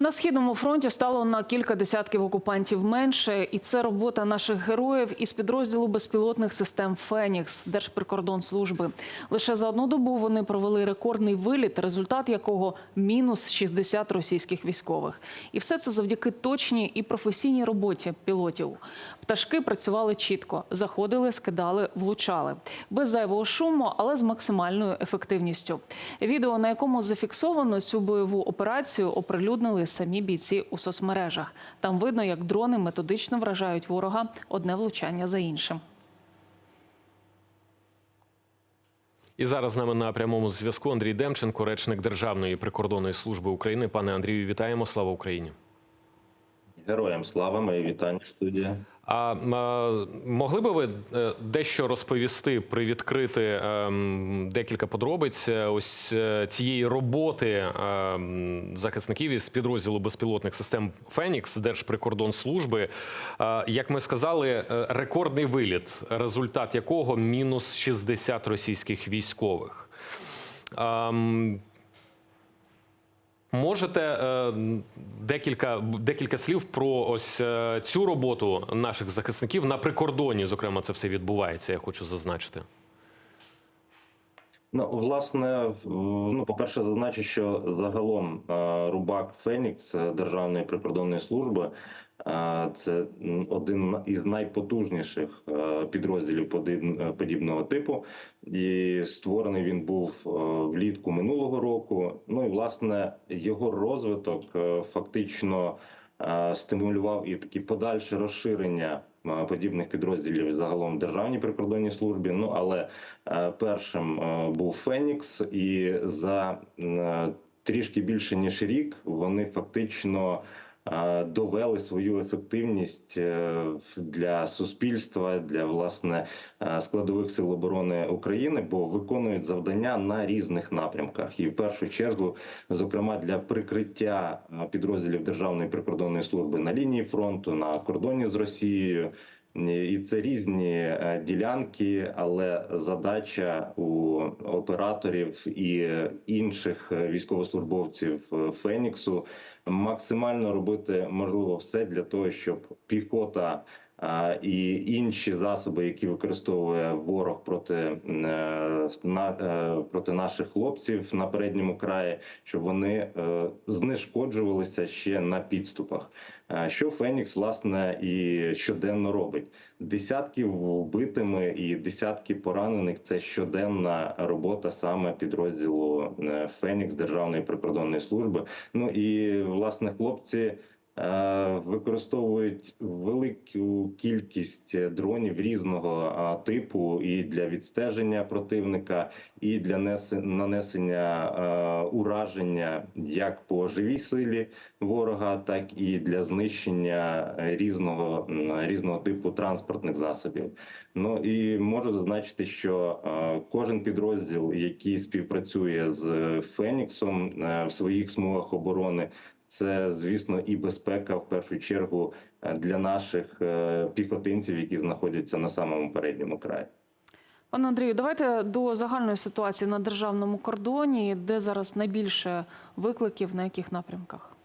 На східному фронті стало на кілька десятків окупантів менше, і це робота наших героїв із підрозділу безпілотних систем Фенікс Держприкордонслужби. Лише за одну добу вони провели рекордний виліт, результат якого мінус 60 російських військових. І все це завдяки точній і професійній роботі пілотів. Пташки працювали чітко, заходили, скидали, влучали без зайвого шуму, але з максимальною ефективністю. Відео, на якому зафіксовано цю бойову операцію, оприлюднили самі бійці у соцмережах. Там видно, як дрони методично вражають ворога одне влучання за іншим. І зараз з нами на прямому зв'язку Андрій Демченко, речник Державної прикордонної служби України. Пане Андрію, вітаємо! Слава Україні! Героям слава, мої вітання студія. А могли би ви е, дещо розповісти, привідкрити ем, декілька подробиць е, ось е, цієї роботи захисників із підрозділу безпілотних систем Фенікс Держприкордонслужби? Е, Як ми сказали, е, рекордний виліт, результат якого мінус 60 російських військових. Можете е, декілька декілька слів про ось е, цю роботу наших захисників на прикордоні. Зокрема, це все відбувається. Я хочу зазначити. Ну, власне, ну, по-перше, зазначу, що загалом е, Рубак Фенікс е, Державної прикордонної служби е, це один із найпотужніших підрозділів подібного типу. І створений він був влітку минулого року. Ну і власне його розвиток фактично стимулював і такі подальше розширення подібних підрозділів загалом в державній прикордонній службі. Ну але е, першим е, був Фенікс, і за е, трішки більше ніж рік вони фактично. Довели свою ефективність е, для суспільства, для власне е, складових сил оборони України, бо виконують завдання на різних напрямках, і в першу чергу, зокрема, для прикриття е, підрозділів Державної прикордонної служби на лінії фронту, на кордоні з Росією. І це різні е, ділянки, але задача у операторів і інших е, військовослужбовців е, Феніксу максимально робити можливо все для того, щоб піхота і інші засоби, які використовує ворог проти, е, на, е, проти наших хлопців на передньому краї, щоб вони е, знешкоджувалися ще на підступах. Е, Що Фенікс власне і щоденно робить? Десятки вбитими і десятки поранених це щоденна робота саме підрозділу е, Фенікс Державної прикордонної служби. Ну і власне хлопці. Е, Використовують велику кількість дронів різного типу і для відстеження противника, і для нанесення е, ураження як по живій силі ворога, так і для знищення е, різного різного типу транспортних засобів. Ну і можу зазначити, що е, кожен підрозділ, який співпрацює з Феніксом е, в своїх смугах оборони, це звісно і безпека в першу чергу е, для наших е, піхотинців, які знаходяться на самому передньому краї. Пане Андрію, давайте до загальної ситуації на державному кордоні, де зараз найбільше викликів, на яких напрямках?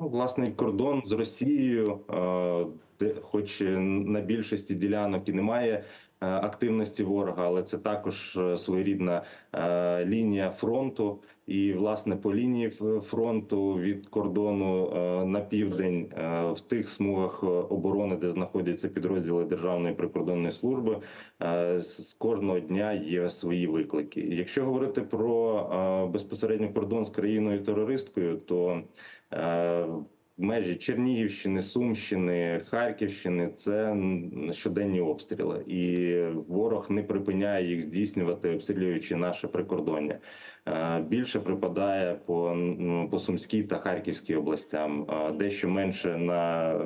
Ну, власний кордон з Росією, е, де, хоч на більшості ділянок і немає активності ворога, але це також е, своєрідна е, лінія фронту. І власне по лінії фронту від кордону е, на південь е, в тих смугах е, оборони, де знаходяться підрозділи Державної прикордонної служби, е, з кожного дня є свої виклики. Якщо говорити про е, безпосередньо кордон з країною терористкою, то Е, Межі Чернігівщини, Сумщини, Харківщини це щоденні обстріли, і ворог не припиняє їх здійснювати, обстрілюючи наше прикордоння. Е, Більше припадає по, по Сумській та Харківській областям, е, дещо менше на, е,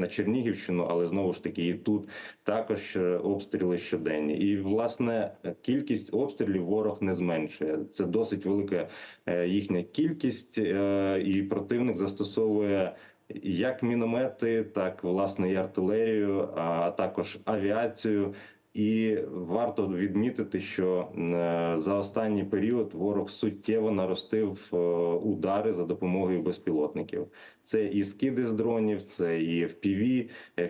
на Чернігівщину, але знову ж таки і тут також обстріли щоденні. І власне кількість обстрілів ворог не зменшує. Це досить велика їхня кількість, і противник застосовує. Як міномети, так власне і артилерію, а також авіацію І варто відмітити, що е, за останній період ворог суттєво наростив е, удари за допомогою безпілотників. Це і скиди з дронів, це і FPV, е,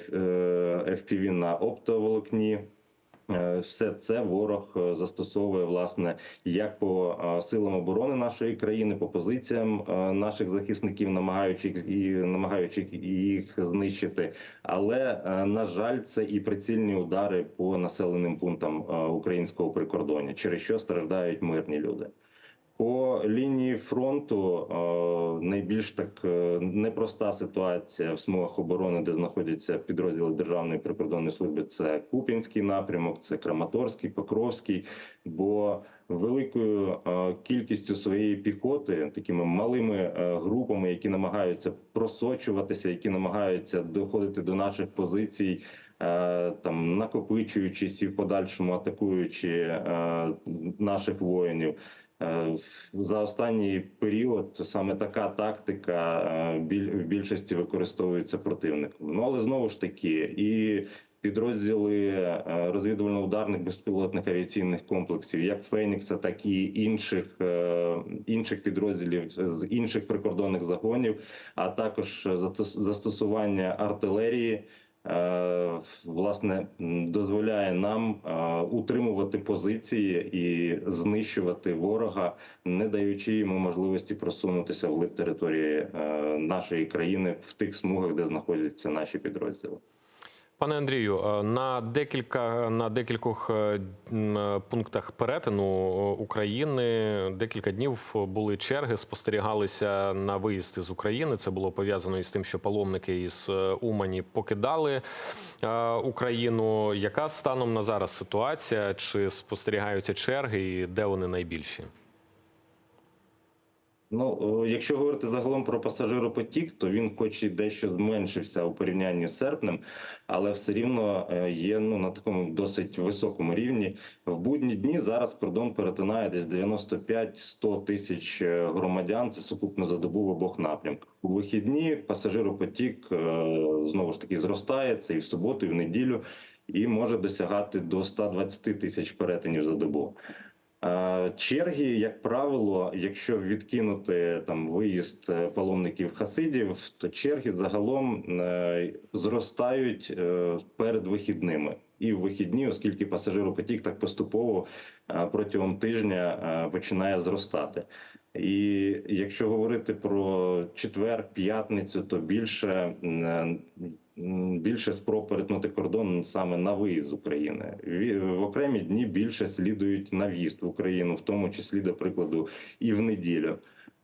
FPV на оптоволокні. Е, Все це ворог е, застосовує власне як по е, силам оборони нашої країни, по позиціям наших захисників, намагаючись і намагаючих їх знищити. Але на жаль, це і прицільні удари по населеним пунктам українського прикордоння, через що страждають мирні люди. По лінії фронту е, найбільш так е, непроста ситуація в смугах оборони, де знаходяться підрозділи Державної прикордонної служби. Це Куп'янський напрямок, це Краматорський, Покровський. Бо великою е, кількістю своєї піхоти, такими малими групами, які намагаються просочуватися, які намагаються доходити до наших позицій. Там накопичуючись і в подальшому атакуючи наших воїнів, За останній період саме така тактика е, в більшості використовується противником. Ну але знову ж таки, і підрозділи е, розвідувально-ударних безпілотних авіаційних комплексів, як Фенікса, так і інших е, інших підрозділів з інших прикордонних загонів, а також застос- застосування артилерії. Е, Власне дозволяє нам е, утримувати позиції і знищувати ворога, не даючи йому можливості просунутися вглиб території е, нашої країни в тих смугах, де знаходяться наші підрозділи. Пане Андрію, е, на декілька на декількох е, е, пунктах перетину України декілька днів були черги, спостерігалися на виїзд із України. Це було пов'язано із тим, що паломники із Умані покидали Україну. Яка станом на зараз ситуація? Чи спостерігаються черги, і де вони найбільші? Ну, якщо говорити загалом про пасажиропотік, то він, хоч і дещо зменшився у порівнянні з серпнем, але все рівно е, є ну на такому досить високому рівні. В будні дні зараз кордон перетинає десь 95-100 тисяч е, громадян. Це сукупно за добу в обох напрямках. У вихідні пасажиропотік е, знову ж таки зростає. Це і в суботу, і в неділю, і може досягати до 120 тисяч перетинів за добу. Черги, як правило, якщо відкинути там виїзд е, паломників хасидів, то черги загалом е, зростають е, перед вихідними і в вихідні, оскільки пасажиропотік так поступово протягом тижня починає зростати. І якщо говорити про четвер, п'ятницю, то більше м, більше спроб перетнути кордон саме на виїзд з України. В окремі дні більше слідують на в'їзд в Україну, в тому числі, до прикладу, і в неділю.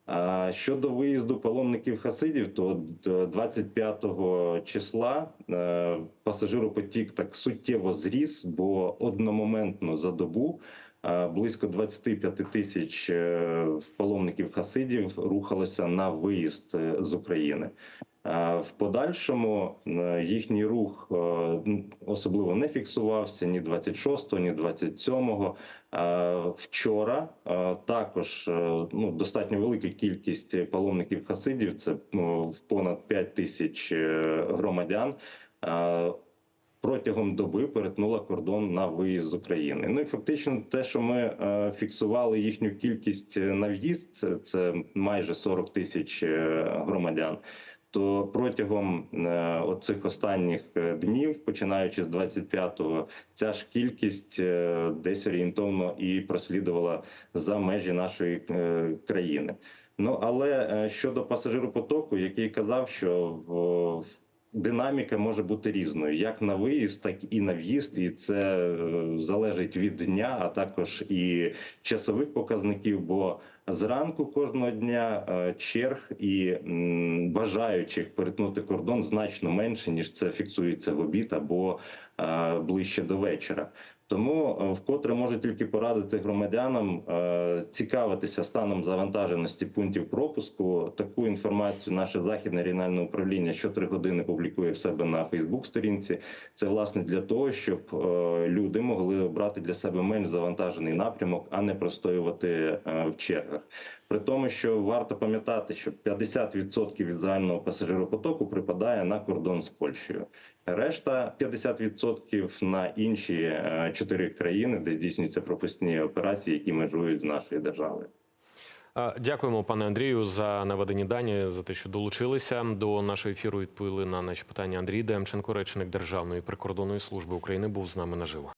А щодо виїзду паломників хасидів, то д- 25 числа е, пасажиропотік так суттєво зріс, бо одномоментно за добу е, близько 25 тисяч е, паломників хасидів рухалося на виїзд е, з України. В подальшому е, їхній рух особливо не фіксувався ні 26-го, ні 27-го. Е, Вчора також ну, достатньо велика кількість паломників хасидів, це ну, понад 5 тисяч громадян. Протягом доби перетнула кордон на виїзд з України. Ну і фактично, те, що ми е, фіксували їхню кількість е, на в'їзд, це, майже 40 тисяч е, громадян то протягом оцих останніх днів, починаючи з 25-го, ця ж кількість десь орієнтовно і прослідувала за межі нашої країни. Ну але щодо пасажиропотоку, який казав, що в динаміка може бути різною, як на виїзд, так і на в'їзд, і це е, залежить від дня, а також і часових показників. Бо зранку кожного дня е, черг і бажаючих перетнути кордон значно менше ніж це фіксується в обід або е, ближче до вечора. Тому е, вкотре можу тільки порадити громадянам е, цікавитися станом завантаженості пунктів пропуску. Таку інформацію наше західне регіональне управління щотри години публікує в себе на Фейсбук-сторінці. Це власне для того, щоб е, люди могли обрати для себе менш завантажений напрямок, а не простоювати в чергах. При тому, що варто пам'ятати, що 50% від загального пасажиропотоку припадає на кордон з Польщею. Решта 50% на інші е, чотири країни, де здійснюються пропускні операції, які межують з нашою державою. Дякуємо, пане Андрію, за наведені дані, за те, що долучилися до нашого ефіру. Відповіли на наші питання. Андрій Демченко, речник Державної прикордонної служби України, був з нами наживо.